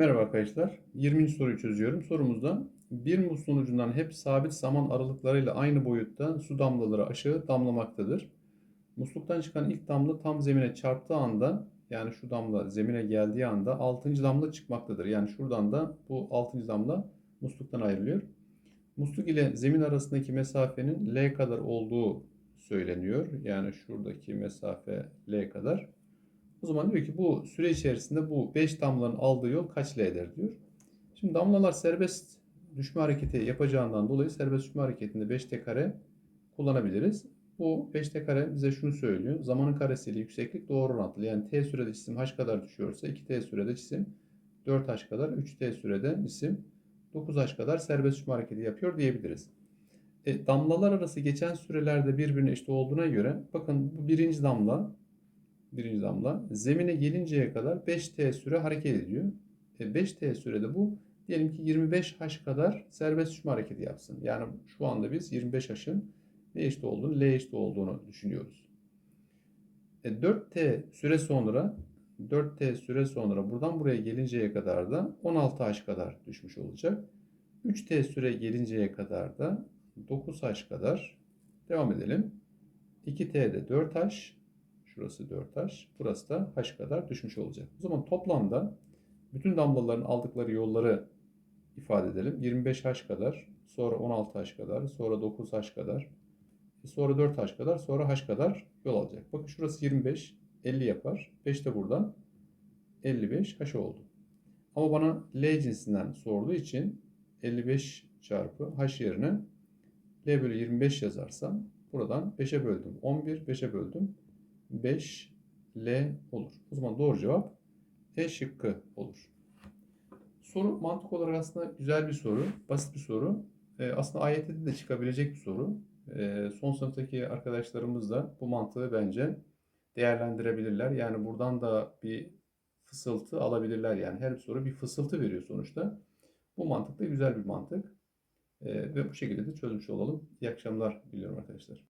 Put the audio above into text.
Merhaba arkadaşlar. 20. soruyu çözüyorum. Sorumuzda bir musluğun ucundan hep sabit zaman aralıklarıyla aynı boyutta su damlaları aşağı damlamaktadır. Musluktan çıkan ilk damla tam zemine çarptığı anda yani şu damla zemine geldiği anda 6. damla çıkmaktadır. Yani şuradan da bu 6. damla musluktan ayrılıyor. Musluk ile zemin arasındaki mesafenin L kadar olduğu söyleniyor. Yani şuradaki mesafe L kadar. O zaman diyor ki bu süre içerisinde bu 5 damlanın aldığı yol kaç L'dir diyor. Şimdi damlalar serbest düşme hareketi yapacağından dolayı serbest düşme hareketinde 5t kare kullanabiliriz. Bu 5t kare bize şunu söylüyor. Zamanın karesiyle yükseklik doğru orantılı. Yani t sürede cisim h kadar düşüyorsa 2t sürede cisim 4h kadar, 3t sürede cisim 9h kadar serbest düşme hareketi yapıyor diyebiliriz. E, damlalar arası geçen sürelerde birbirine eşit olduğuna göre bakın bu birinci damla birinci damla zemine gelinceye kadar 5t süre hareket ediyor. E 5t sürede bu diyelim ki 25h kadar serbest düşme hareketi yapsın. Yani şu anda biz 25h'ın ne eşit olduğunu, L eşit olduğunu düşünüyoruz. E 4t süre sonra 4t süre sonra buradan buraya gelinceye kadar da 16h kadar düşmüş olacak. 3t süre gelinceye kadar da 9h kadar devam edelim. 2t de 4h Şurası 4H. Burası da H kadar düşmüş olacak. O zaman toplamda bütün damlaların aldıkları yolları ifade edelim. 25H kadar, sonra 16H kadar, sonra 9H kadar, sonra 4H kadar, sonra H kadar yol alacak. Bakın şurası 25, 50 yapar. 5 de buradan 55 H oldu. Ama bana L cinsinden sorduğu için 55 çarpı H yerine L bölü 25 yazarsam buradan 5'e böldüm. 11, 5'e böldüm. 5 L olur. O zaman doğru cevap E şıkkı olur. Soru mantık olarak aslında güzel bir soru. Basit bir soru. Ee, aslında AYT'de de çıkabilecek bir soru. Ee, son sınıftaki arkadaşlarımız da bu mantığı bence değerlendirebilirler. Yani buradan da bir fısıltı alabilirler. Yani her bir soru bir fısıltı veriyor sonuçta. Bu mantık da güzel bir mantık. Ee, ve bu şekilde de çözmüş olalım. İyi akşamlar diliyorum arkadaşlar.